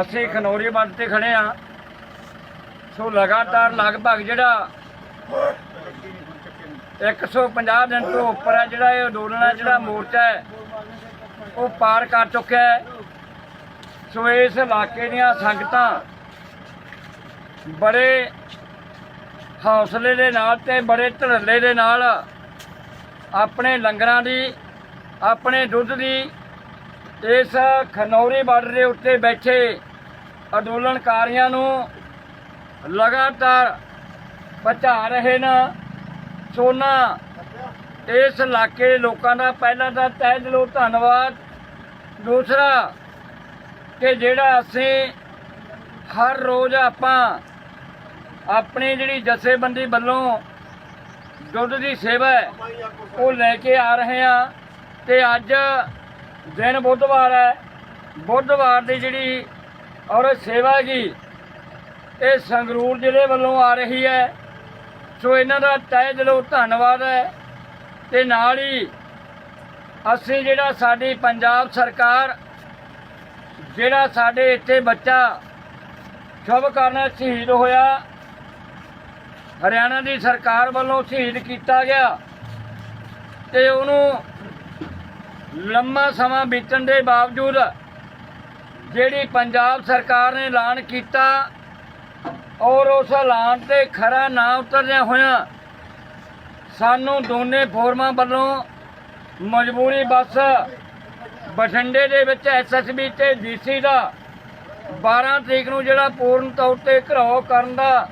ਅਸੀਂ ਖਨੌਰੀ ਬੰਦ ਤੇ ਖੜੇ ਆ ਸੋ ਲਗਾਤਾਰ ਲਗਭਗ ਜਿਹੜਾ 150 ਦਿਨ ਤੋਂ ਉੱਪਰ ਹੈ ਜਿਹੜਾ ਇਹ ਅੰਦੋਲਨ ਹੈ ਜਿਹੜਾ ਮੋਰਚਾ ਹੈ, ਉਹ ਪਾਰ ਕਰ ਚੁੱਕਿਆ ਹੈ। ਸੋ ਇਸ ਇਲਾਕੇ ਦੀਆਂ ਸੰਗਤਾਂ ਬੜੇ ਹੌਸਲੇ ਦੇ ਨਾਲ ਤੇ ਬੜੇ ਧੜੱਲੇ ਦੇ ਨਾਲ ਆਪਣੇ ਲੰਗਰਾਂ ਦੀ, ਆਪਣੇ ਦੁੱਧ ਦੀ ਇਸ ਖਨੌਰੀ ਬਾਰਡਰ ਦੇ ਉੱਤੇ ਬੈਠੇ ਅੰਦੋਲਨਕਾਰੀਆਂ ਨੂੰ ਲਗਾਤਾਰ ਪਹੁੰਚਾ ਰਹੇ ਨੇ। ਸੋਨਾ, ਇਸ ਇਲਾਕੇ ਦੇ ਲੋਕਾਂ ਦਾ ਪਹਿਲਾਂ ਤਾਂ ਤਹਿ ਦਿਲੋਂ ਧੰਨਵਾਦ। ਦੂਸਰਾ ਕਿ ਜਿਹੜਾ ਅਸੀਂ ਹਰ ਰੋਜ਼ ਆਪਾਂ ਆਪਣੀ ਜਿਹੜੀ ਜਥੇਬੰਦੀ ਵੱਲੋਂ ਦੁੱਧ ਦੀ ਸੇਵਾ ਉਹ ਲੈ ਕੇ ਆ ਰਹੇ ਆ ਤੇ ਅੱਜ ਦਿਨ ਬੁੱਧਵਾਰ ਹੈ। ਬੁੱਧਵਾਰ ਦੀ ਜਿਹੜੀ ਔਰਤ ਸੇਵਾ ਕੀ ਇਹ ਸੰਗਰੂਰ ਜ਼ਿਲ੍ਹੇ ਵੱਲੋਂ ਆ ਰਹੀ ਹੈ। ਸੋ ਇਹਨਾਂ ਦਾ ਤਹਿ ਦਿਲੋਂ ਧੰਨਵਾਦ ਹੈ। ਤੇ ਨਾਲ ਹੀ ਅਸੀਂ ਜਿਹੜਾ ਸਾਡੀ ਪੰਜਾਬ ਸਰਕਾਰ, ਜਿਹੜਾ ਸਾਡੇ ਇੱਥੇ ਬੱਚਾ ਸ਼ੁਭ ਕਰਨਾ ਸ਼ਹੀਦ ਹੋਇਆ। ਹਰਿਆਣਾ ਦੀ ਸਰਕਾਰ ਵੱਲੋਂ ਸ਼ਹੀਦ ਕੀਤਾ ਗਿਆ। ਤੇ ਉਹਨੂੰ ਲੰਮਾ ਸਮਾਂ ਬੀਤਣ ਦੇ ਬਾਵਜੂਦ ਜਿਹੜੀ ਪੰਜਾਬ ਸਰਕਾਰ ਨੇ ਐਲਾਨ ਕੀਤਾ ਔਰ ਉਸ ਐਲਾਨ ਤੇ ਖਰਾ ਨਾ ਉਤਰਦਿਆਂ ਹੋਇਆਂ ਸਾਨੂੰ ਦੋਨੇ ਫੋਰਮਾਂ ਵੱਲੋਂ ਮਜਬੂਰੀ ਬੱਸ ਬਠਿੰਡੇ ਦੇ ਵਿੱਚ ਐਸਐਸਬੀ ਤੇ ਡੀਸੀ ਦਾ 12 ਤਰੀਕ ਨੂੰ ਜਿਹੜਾ ਪੂਰਨ ਤੌਰ ਤੇ ਘਰਾਓ ਕਰਨ ਦਾ